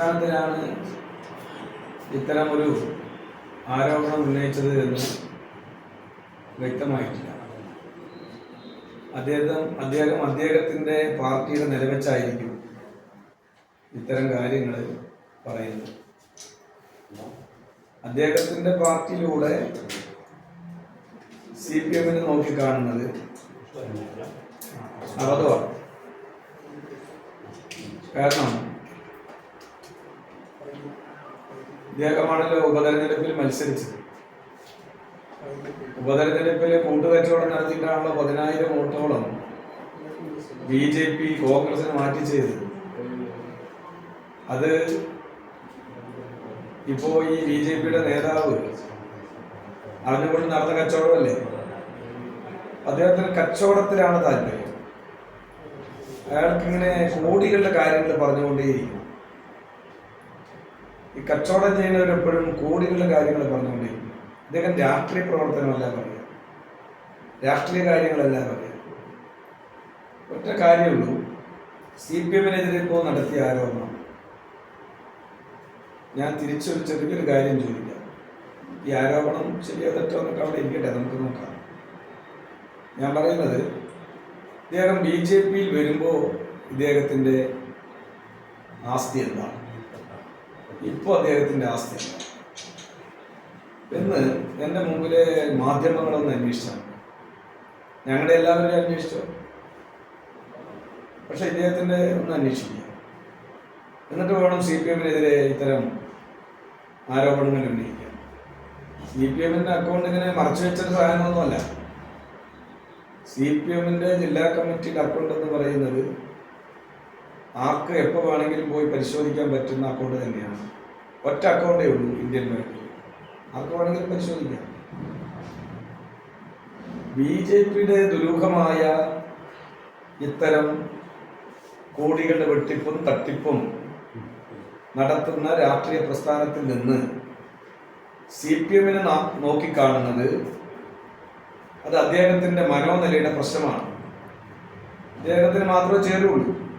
അടിസ്ഥാനത്തിലാണ് ഇത്തരമൊരു ആരോപണം ഉന്നയിച്ചത് എന്ന് വ്യക്തമായിട്ടില്ല. അദ്ദേഹം അദ്ദേഹം അദ്ദേഹത്തിന്റെ പാർട്ടിയുടെ നിലവച്ചായിരിക്കും ഇത്തരം കാര്യങ്ങൾ പറയുന്നത്. അദ്ദേഹത്തിന്റെ പാർട്ടിയിലൂടെ സി പി എമ്മിനെ നോക്കിക്കാണുന്നത് അബദ്ധമാണ്. കാരണം ഇദ്ദേഹമാണല്ലോ ഉപതെരഞ്ഞെടുപ്പിൽ മത്സരിച്ചത്. ഉപതെരഞ്ഞെടുപ്പിൽ കൂട്ടുകച്ചവടം നടത്തിയിട്ടാണല്ലോ പതിനായിരം വോട്ടോളം ബി ജെ പി കോൺഗ്രസിന് മാറ്റി ചെയ്തത്. അത് ഇപ്പോ ഈ ബി ജെ പിയുടെ നേതാവ് അറിഞ്ഞുകൊണ്ട് നടന്ന കച്ചവടമല്ലേ? അദ്ദേഹത്തിന് കച്ചവടത്തിലാണ് താല്പര്യം. അയാൾക്ക് ഇങ്ങനെ കോടികളുടെ കാര്യങ്ങൾ പറഞ്ഞുകൊണ്ടേയിരിക്കും. ഈ കച്ചവടം ചെയ്യുന്നവരെപ്പോഴും കോടികളുടെ കാര്യങ്ങൾ പറഞ്ഞുകൊണ്ടിരിക്കും. ഇദ്ദേഹം രാഷ്ട്രീയ പ്രവർത്തനമല്ല പറയുക രാഷ്ട്രീയ കാര്യങ്ങളല്ല പറയുക ഒറ്റ കാര്യമുള്ളൂ. സി പി എമ്മിനെതിരെ ഇപ്പോൾ നടത്തിയ ആരോപണം. ഞാൻ തിരിച്ചൊരു ചെറിയൊരു കാര്യം ചോദിക്കാം. ഈ ആരോപണം ശരിയോ തെറ്റോ എന്നൊക്കെ അവിടെ ഇരിക്കട്ടെ നമുക്ക് നോക്കാം. ഞാൻ പറയുന്നത് ഇദ്ദേഹം ബി ജെ പിയിൽ വരുമ്പോൾ ഇദ്ദേഹത്തിന്റെ ആസ്തി എന്താണ്? ഇപ്പോൾ അദ്ദേഹത്തിന്റെ ആസ്തി എന്ന് എന്റെ മുമ്പിലെ മാധ്യമങ്ങളൊന്ന് അന്വേഷിച്ചാണ് ഞങ്ങളുടെ എല്ലാവരും അന്വേഷിച്ചോ? പക്ഷെ ഇദ്ദേഹത്തിന്റെ ഒന്ന് അന്വേഷിക്കുക എന്നിട്ട് വേണം സി പി എമ്മിനെതിരെ ഇത്തരം ആരോപണങ്ങൾ ഉന്നയിക്കാൻ. സി പി എമ്മിന്റെ അക്കൗണ്ട് ഇങ്ങനെ മറച്ചു വെച്ചൊരു സാധനമൊന്നുമല്ല. സി പി എമ്മിന്റെ ജില്ലാ കമ്മിറ്റിയുടെ അക്കൗണ്ട് എന്ന് പറയുന്നത് ആർക്ക് എപ്പോൾ വേണമെങ്കിലും പോയി പരിശോധിക്കാൻ പറ്റുന്ന അക്കൗണ്ട് തന്നെയാണ്. ഒറ്റ അക്കൗണ്ടേ ഉള്ളൂ ഇന്ത്യൻ ബാങ്കിൽ ആർക്ക് വേണമെങ്കിലും പരിശോധിക്കാം. ബി ജെ പിയുടെ ദുരൂഹമായ ഇത്തരം കോടികളുടെ വെട്ടിപ്പും തട്ടിപ്പും നടത്തുന്ന രാഷ്ട്രീയ പ്രസ്ഥാനത്തിൽ നിന്ന് സി പി എമ്മിനെ നോക്കിക്കാണുന്നത് അത് അദ്ദേഹത്തിന്റെ മനോനിലയുടെ പ്രശ്നമാണ്. അദ്ദേഹത്തിന് മാത്രമേ ചേരുള്ളൂ.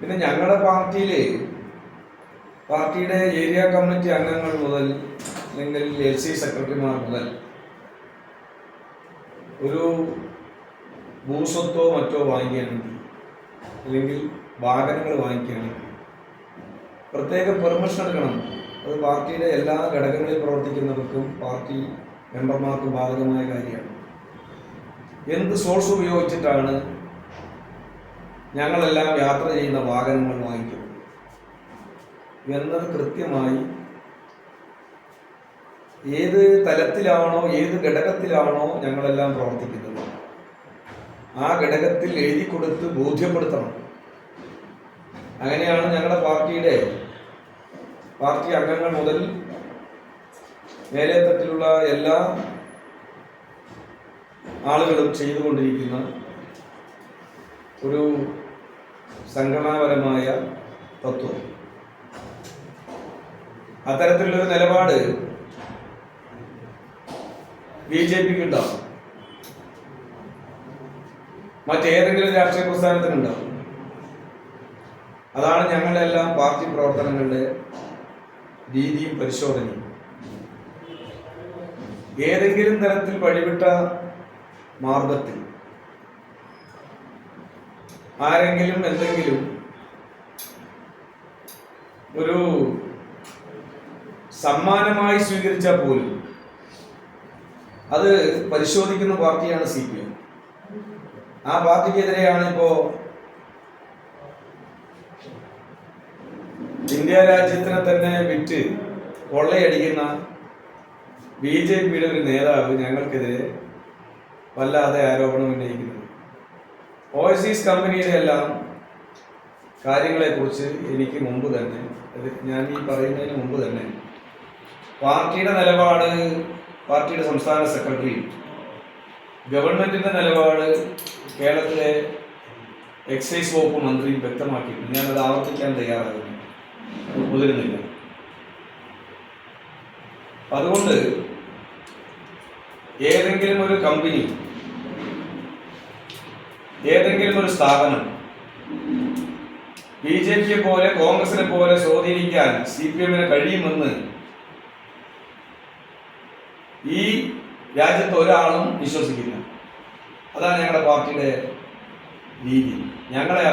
പിന്നെ ഞങ്ങളുടെ പാർട്ടിയിലെ പാർട്ടിയുടെ ഏരിയ കമ്മിറ്റി അംഗങ്ങൾ മുതൽ അല്ലെങ്കിൽ എൽ സി സെക്രട്ടറിമാർ മുതൽ ഒരു ഭൂസ്വത്തോ മറ്റോ വാങ്ങിക്കുകയാണെങ്കിൽ അല്ലെങ്കിൽ വാഹനങ്ങൾ വാങ്ങിക്കുകയാണെങ്കിൽ പ്രത്യേക പെർമിഷൻ എടുക്കണം. അത് പാർട്ടിയുടെ എല്ലാ ഘടകങ്ങളിൽ പ്രവർത്തിക്കുന്നവർക്കും പാർട്ടി മെമ്പർമാർക്കും ബാധകമായ കാര്യമാണ്. എന്ത് സോഴ്സ് ഉപയോഗിച്ചിട്ടാണ് ഞങ്ങളെല്ലാം യാത്ര ചെയ്യുന്ന വാഹനങ്ങൾ വാങ്ങിക്കും. എന്നത് കൃത്യമായി ഏത് തലത്തിലാണോ ഏത് ഘടകത്തിലാണോ ഞങ്ങളെല്ലാം പ്രവർത്തിക്കുന്നത്. ആ ഘടകത്തിൽ എഴുതി കൊടുത്ത് ബോധ്യപ്പെടുത്തണം. അങ്ങനെയാണ് ഞങ്ങളുടെ പാർട്ടിയുടെ പാർട്ടി അംഗങ്ങൾ മുതൽ മേലേത്തട്ടിലുള്ള തട്ടിലുള്ള എല്ലാ ആളുകളും ചെയ്തുകൊണ്ടിരിക്കുന്ന ഒരു സംഘടനാപരമായ തത്വം. അത്തരത്തിലുള്ളൊരു നിലപാട് ബി ജെ പിക്ക് ഉണ്ടാവും. മറ്റേതെങ്കിലും രാഷ്ട്രീയ പ്രസ്ഥാനത്തിനുണ്ടാവും. അതാണ് ഞങ്ങളെല്ലാം പാർട്ടി പ്രവർത്തനങ്ങളുടെ രീതിയും പരിശോധനയും. ഏതെങ്കിലും തരത്തിൽ വഴിവിട്ട മാർഗത്തിൽ ആരെങ്കിലും എന്തെങ്കിലും ഒരു സമ്മാനമായി സ്വീകരിച്ചാൽ പോലും അത് പരിശോധിക്കുന്ന പാർട്ടിയാണ് സി പി എം ആ പാർട്ടിക്കെതിരെയാണ് ഇപ്പോ ഇന്ത്യ രാജ്യത്തിനെ തന്നെ വിറ്റ് കൊള്ളയടിക്കുന്ന ബി ജെ പിയുടെ ഒരു നേതാവ് ഞങ്ങൾക്കെതിരെ വല്ലാതെ ആരോപണം ഉന്നയിക്കുന്നത്. ഓവർസീസ് കമ്പനിയുടെ എല്ലാം കാര്യങ്ങളെക്കുറിച്ച് എനിക്ക് മുമ്പ് തന്നെ ഞാൻ ഈ പറയുന്നതിന് മുമ്പ് തന്നെ പാർട്ടിയുടെ നിലപാട് പാർട്ടിയുടെ സംസ്ഥാന സെക്രട്ടറി ഗവൺമെന്റിന്റെ നിലപാട് കേരളത്തിലെ എക്സൈസ് വകുപ്പ് മന്ത്രി വ്യക്തമാക്കിയിട്ടുണ്ട്. ഞാനത് ആവർത്തിക്കാൻ തയ്യാറാകുന്നു. മുതിരുന്നില്ല. അതുകൊണ്ട് ഏതെങ്കിലും ഒരു കമ്പനി ഏതെങ്കിലും ഒരു സ്ഥാപനം ബി ജെ പിയെ പോലെ കോൺഗ്രസിനെ പോലെ സ്വാധീനിക്കാൻ സി പി എമ്മിന് കഴിയുമെന്ന് ഈ രാജ്യത്ത് ഒരാളും വിശ്വസിക്കില്ല. അതാണ് ഞങ്ങളുടെ പാർട്ടിയുടെ രീതി. ഞങ്ങളെ